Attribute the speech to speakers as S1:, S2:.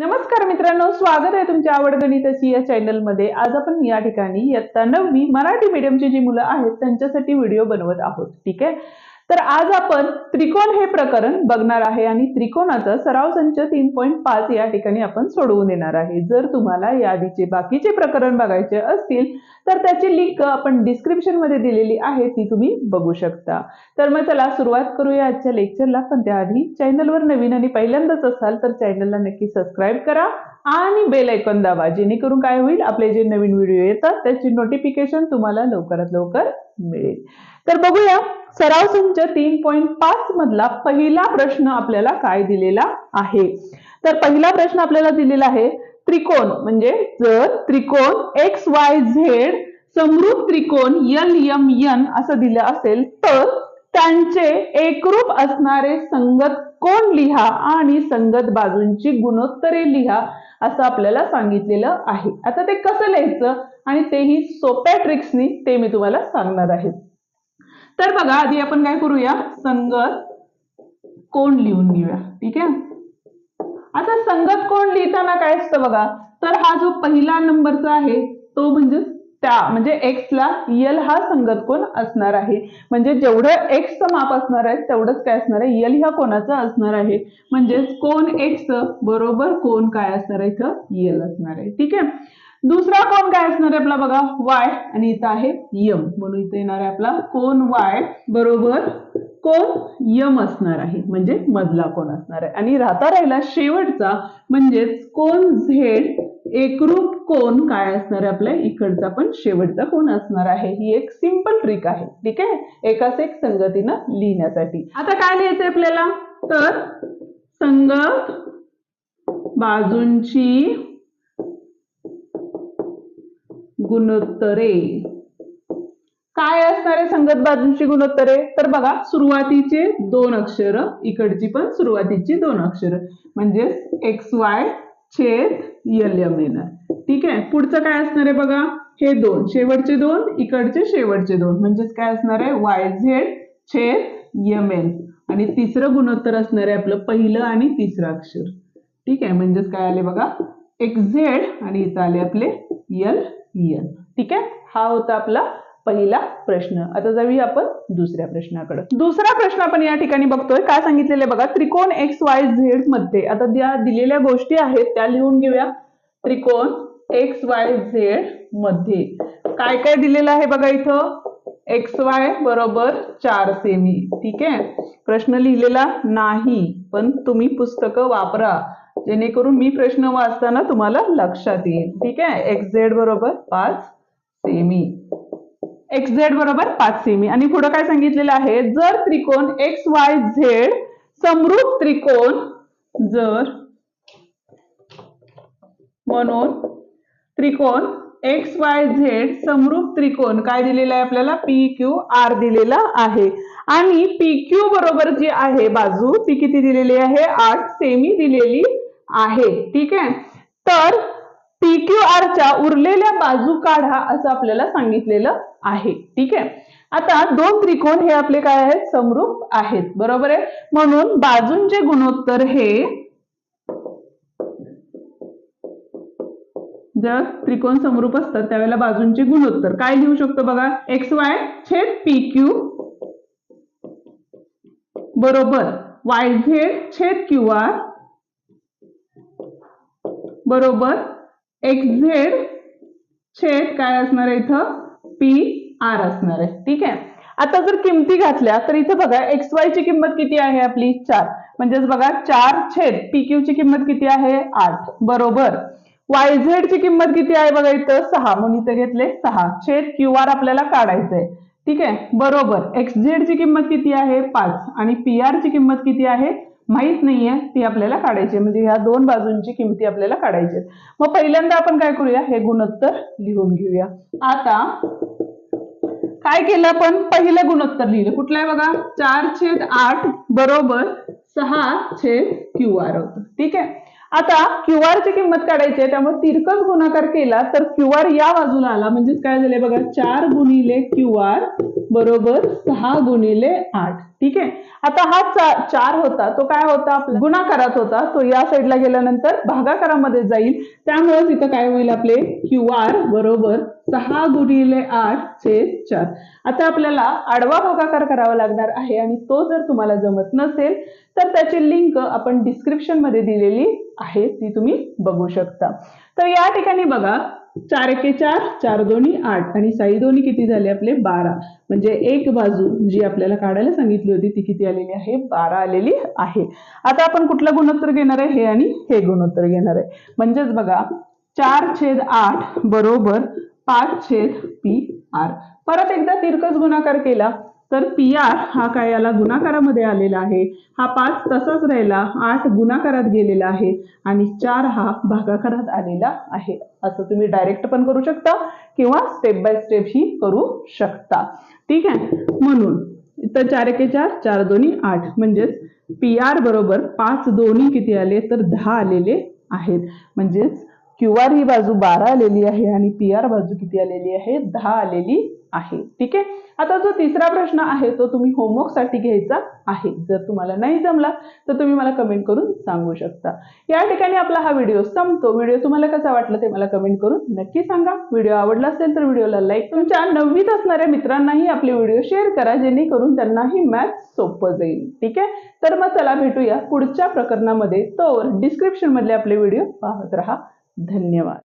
S1: नमस्कार मित्रांनो स्वागत आहे तुमच्या आवड गणिताची या चॅनलमध्ये आज आपण या ठिकाणी इयत्ता नववी मराठी मीडियमची जी मुलं आहेत त्यांच्यासाठी व्हिडिओ बनवत आहोत. ठीक आहे? तर आज आपण त्रिकोण हे प्रकरण बघणार आहे आणि त्रिकोणाचा सराव संच तीन पॉईंट पाच या ठिकाणी आपण सोडवून येणार आहे. जर तुम्हाला या आधीचे बाकीचे प्रकरण बघायचे असतील तर त्याची लिंक आपण डिस्क्रिप्शनमध्ये दिलेली आहे ती तुम्ही बघू शकता. तर मग चला सुरुवात करूया आजच्या लेक्चरला पण त्याआधी चॅनलवर नवीन आणि पहिल्यांदाच असाल तर चॅनलला नक्की सबस्क्राईब करा आणि बेल ऐकॉन दाबा. जेणेकरून काय होईल आपले जे नवीन व्हिडिओ येतात त्याची नोटिफिकेशन तुम्हाला लवकरात लवकर मिळेल. तर बघूया सराव संच तीन पॉईंट पाच मधला पहिला प्रश्न आपल्याला काय दिलेला आहे? तर पहिला प्रश्न आपल्याला दिलेला आहे त्रिकोण. म्हणजे जर त्रिकोण एक्स वाय झेड समृद्ध त्रिकोण यल यम यन असं दिलं असेल तर त्यांचे एकरूप असणारे संगत कोण लिहा आणि संगत बाजूंची गुणोत्तरे लिहा असं आपल्याला सांगितलेलं आहे. आता ते कसं लिहायचं? आणि तेही सोप्या ट्रिक्सनी ते मी तुम्हाला सांगणार आहे. तर बघा आधी आपण काय करूया? संगत कोण लिहून घेऊया? ठीक आहे? आता संगत कोण लिहिताना काय असतं बघा? तर हा जो पहिला नंबरचा आहे तो म्हणजे त्या म्हणजे एक्स ला यल हा संगत कोण असणार आहे? म्हणजे जेवढं एक्सचं माप असणार आहे तेवढंच काय असणार आहे? यल ह्या कोणाचं असणार आहे? म्हणजेच कोण एक्स बरोबर कोण काय असणार आहे? इथं यल असणार आहे. ठीक आहे? दुसरा कोण काय असणार आहे आपला बघा? वाय. आणि इथं आहे यम. म्हणून इथं येणार आहे आपला कोण वाय? बरोबर? कोण? यम असणार आहे. म्हणजे मधला कोण असणार आहे. आणि राहता राहिला शेवटचा. म्हणजेच कोण झेड एकरूप कोण काय असणार आहे आपल्या? इकडचा पण शेवटचा कोण असणार आहे? ही एक सिंपल ट्रिक आहे. ठीक आहे? एकाच एक संगतीनं लिहिण्यासाठी. आता काय लिहायचंय आपल्याला? तर संगत बाजूंची गुणोत्तरे. काय असणार आहे संगत बाजूंची गुणोत्तरे? तर बघा सुरुवातीचे दोन अक्षर इकडची पण सुरुवातीची दोन अक्षर. म्हणजे एक्स वाय छेद यल यम येणार ठीक आहे? पुढचं काय असणार आहे बघा? हे दोन. शेवटचे दोन इकडचे शेवटचे दोन. म्हणजेच काय असणार आहे? वाय झेड छेद यम एन आणि तिसरं गुणोत्तर असणार आहे आपलं पहिलं आणि तिसरं अक्षर. ठीक आहे? म्हणजेच काय आले बघा? एक्स झेड आणि इथं आले आपले यल यन ठीक आहे? हा होता आपला पहिला प्रश्न. आता जाऊया आपण दुसऱ्या प्रश्नाकडे. दुसरा प्रश्न आपण या ठिकाणी बघतोय. काय सांगितलेले बघा? त्रिकोण एक्स वाय झेडमध्ये. आता ज्या दिलेल्या गोष्टी आहेत त्या लिहून घेऊया. त्रिकोण एक्स वाय झेडमध्ये. काय काय दिलेलं आहे बघा इथं? एक्स वाय बरोबर चार सेमी ठीक आहे? प्रश्न लिहिलेला नाही पण तुम्ही पुस्तकं वापरा. जेणेकरून मी प्रश्न वाचताना तुम्हाला लक्षात येईल. ठीक आहे? एक्स झेड बरोबर पाच सेमी एक्स झेड बरोबर पाच सेमी आणि पुढे काय सांगितलेलं आहे? जर त्रिकोण एक्स वाय झेड समरूप त्रिकोण जर म्हणून त्रिकोण एक्स वाय झेड समरूप त्रिकोण काय दिलेलं आहे आपल्याला? पी क्यू आर दिलेला आहे. आणि पी क्यू बरोबर जी आहे बाजू ती किती दिलेली आहे? आठ सेमी दिलेली आहे. ठीक आहे? तर पी क्यू आरच्या उरलेल्या बाजू काढा असं आपल्याला सांगितलेलं आहे. ठीक आहे? आता दोन त्रिकोण हे आपले काय आहेत? समरूप आहेत. बरोबर आहे? म्हणून बाजूंचे गुणोत्तर हे जर त्रिकोण समरूप असतात त्यावेळेला बाजूंचे गुणोत्तर. काय लिहू शकतो बघा? एक्स वाय छेद पी क्यू बरोबर. वाय झेड छेद क्यू आर बरोबर. एक्स झेड छेद काय असणार आहे इथं? पी आर असणार आहे. ठीक आहे? आता जर किमती घातल्या तर इथे बघा एक्स वाय ची किंमत किती आहे आपली? चार. म्हणजेच बघा चार छेद पी क्यू ची किंमत किती आहे? आठ. बरोबर. वाय झेड ची किंमत किती आहे बघा इथं? सहा. म्हणून इथं घेतले सहा. छेद क्यू आर आपल्याला काढायचंय. ठीक आहे? बरोबर. एक्स झेड ची किंमत किती आहे? पाच. आणि पी आर ची किंमत किती आहे? माहीत नाहीये. ती आपल्याला काढायची म्हणजे ह्या दोन बाजूंची किमती आपल्याला काढायची मग पहिल्यांदा आपण काय करूया? हे गुणोत्तर लिहून घेऊया. आता काय केलं आपण? पहिलं गुणोत्तर लिहिलं. कुठलं आहे बघा? चार छेद आठ बरोबर सहा छेद क्यू आर होतं. ठीक आहे? आता क्यू ची किंमत काढायची आहे त्यामुळे तिरकस गुणाकार केला तर क्यू आर या बाजूला आला. म्हणजेच काय झाले बघा चार गुणिले क्यू आर बरोबर सहा गुणिले आठ. ठीक आहे? आता हा चार होता तो काय होता? आपला गुणाकारात होता. तो या साईडला गेल्यानंतर भागाकारामध्ये जाईल. त्यामुळे तिथं काय होईल आपले? क्यू आर बरोबर सहा गुणिले आठ चे चार. आता आपल्याला आडवा भागाकार करावा लागणार आहे आणि तो जर तुम्हाला जमत नसेल तर त्याची लिंक आपण डिस्क्रिप्शनमध्ये दिलेली आहे ती तुम्ही बघू शकता. तर या ठिकाणी बघा चार एके चार चार दोन्ही आठ. आणि साई दोन्ही किती झाले आपले? बारा. म्हणजे एक बाजू जी आपल्याला काढायला सांगितली होती ती किती आलेली आहे? बारा आलेली आहे. आता आपण कुठलं गुणोत्तर घेणार आहे? हे आणि हे गुणोत्तर घेणार आहे. म्हणजेच बघा चार छेद आठ बरोबर पाच छेद पी आर. परत एकदा तिरकस गुणाकार केला. तर पी आर हा काय याला गुणाकारामध्ये आलेला आहे. हा पाच तसाच राहिला आठ गुणाकारात गेलेला आहे आणि चार हा भागाकारात आलेला आहे. असं तुम्ही डायरेक्ट पण करू शकता किंवा स्टेप बाय स्टेप ही करू शकता. ठीक आहे? म्हणून तर चार एके चार चार दोन्ही आठ. म्हणजेच पी आर बरोबर पाच दोन्ही किती आले? तर दहा आलेले आहेत. म्हणजेच क्यू आर ही बाजू बारा आलेली आहे आणि पी आर बाजू किती आलेली आहे? दहा आलेली आहे. ठीक आहे? आता जो तिसरा प्रश्न आहे तो तुम्ही होमवर्कसाठी साठी घ्यायचा आहे. जर तुम्हाला नाही जमला तर तुम्ही मला कमेंट करून सांगू शकता. या ठिकाणी आपला हा व्हिडिओ संपतो. व्हिडिओ तुम्हाला कसा वाटला ते मला कमेंट करून नक्की सांगा. व्हिडिओ आवडला असेल तर व्हिडिओला लाईक तुमच्या नववीत असणाऱ्या मित्रांनाही आपले व्हिडिओ शेअर करा जेणेकरून त्यांनाही मॅथ सोपं जाईल. ठीक आहे? तर मग चला भेटूया पुढच्या प्रकरणामध्ये. तर डिस्क्रिप्शन मधले आपले व्हिडिओ पाहत राहा. धन्यवाद.